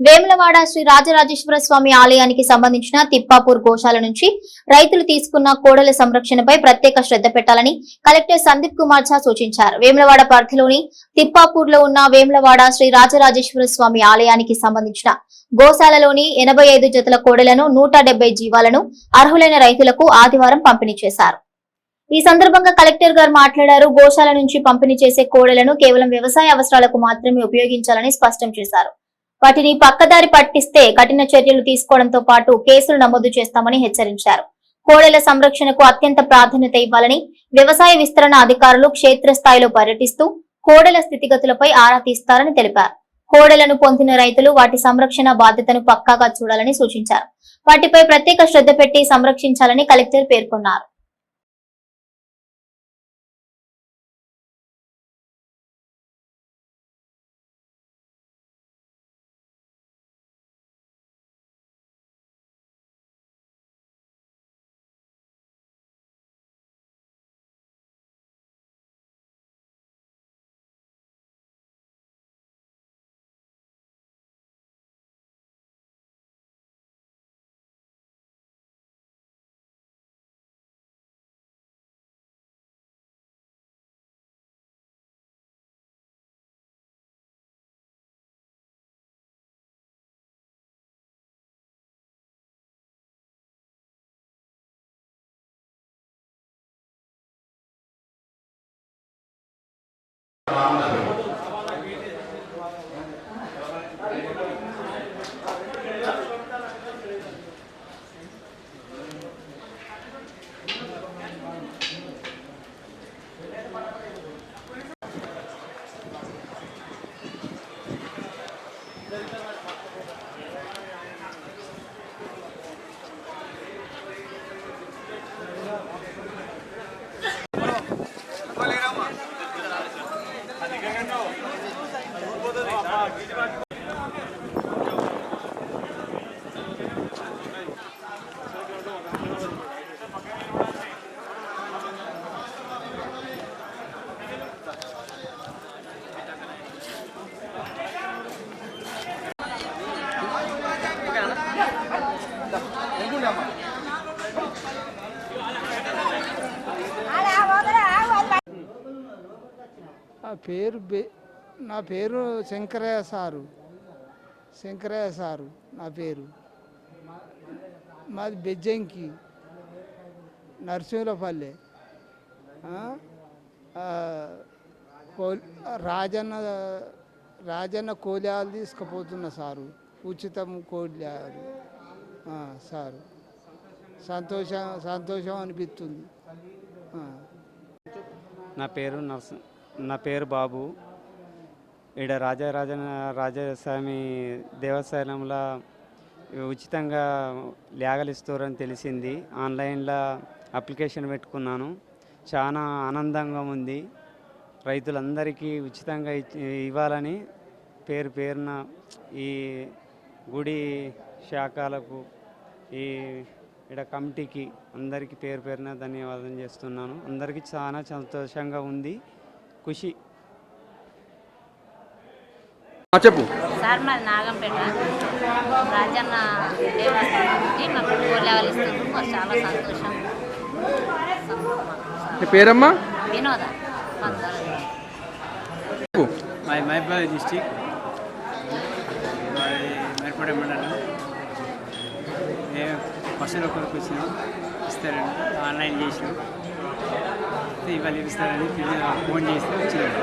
వేములవాడ శ్రీ రాజరాజేశ్వర స్వామి ఆలయానికి సంబంధించిన తిప్పాపూర్ గోశాల నుంచి రైతులు తీసుకున్న కోడల సంరక్షణపై ప్రత్యేక శ్రద్ధ పెట్టాలని కలెక్టర్ సందీప్ కుమార్ ఝా సూచించారు. వేములవాడ పరిధిలోని తిప్పాపూర్లో ఉన్న వేములవాడ శ్రీ రాజరాజేశ్వర స్వామి ఆలయానికి సంబంధించిన గోశాలలోని ఎనభై ఐదు జతల కోడలను నూట జీవాలను అర్హులైన రైతులకు ఆదివారం పంపిణీ చేశారు. ఈ సందర్భంగా కలెక్టర్ గారు మాట్లాడారు. గోశాల నుంచి పంపిణీ చేసే కోడలను కేవలం వ్యవసాయ అవసరాలకు మాత్రమే ఉపయోగించాలని స్పష్టం చేశారు. వాటిని పక్కదారి పట్టిస్తే కఠిన చర్యలు తీసుకోవడంతో పాటు కేసులు నమోదు చేస్తామని హెచ్చరించారు. కోడెల సంరక్షణకు అత్యంత ప్రాధాన్యత ఇవ్వాలని వ్యవసాయ విస్తరణ అధికారులు క్షేత్రస్థాయిలో పర్యటిస్తూ కోడెల స్థితిగతులపై ఆరా తీస్తారని తెలిపారు. కోడెలను పొందిన రైతులు వాటి సంరక్షణ బాధ్యతను పక్కాగా చూడాలని సూచించారు. వాటిపై ప్రత్యేక శ్రద్ధ పెట్టి సంరక్షించాలని కలెక్టర్ పేర్కొన్నారు. బాగున్నారు ఆ పేరు బే నా పేరు శంకరయ్య సారు. శంకరయ్య సారు నా పేరు. మాది బెజ్జంకి నరసింహపల్లె కో- రాజన్న రాజన్న కోలాలు తీసుకుపోతున్న సారు. ఉచితం కోలాలు. సారు. సంతోషం సంతోషం అనిపిస్తుంది. నా పేరు నర్స నా పేరు బాబు. ఈడ రాజరాజ రాజస్వామి దేవస్థానంలో ఉచితంగా లేగలు ఇస్తారని తెలిసింది. ఆన్లైన్లో అప్లికేషన్ పెట్టుకున్నాను. చాలా ఆనందంగా ఉంది. రైతులందరికీ ఉచితంగా ఇవ్వాలని పేరు పేరున ఈ గుడి శాఖలకు ఈ ఇక్కడ కమిటీకి అందరికీ పేరు పేరున ధన్యవాదం చేస్తున్నాను. అందరికీ చాలా సంతోషంగా ఉంది. ఖుషి. చెప్పు. సార్ మాది నాగంపేట. రాజన్న దేవస్థానం గోలేవలు ఇస్తుంది మాకు చాలా సంతోషం. పేరమ్మా? వినోద. మాది మహబూబాద్ డిస్టిక్. మేర్పడ మండలం. వసూలు కొరకు వచ్చినాం. ఇస్తారని ఆన్లైన్ చేసినాం. ఇవాళ ఇస్తారని ఫోన్ చేస్తే వచ్చినాం.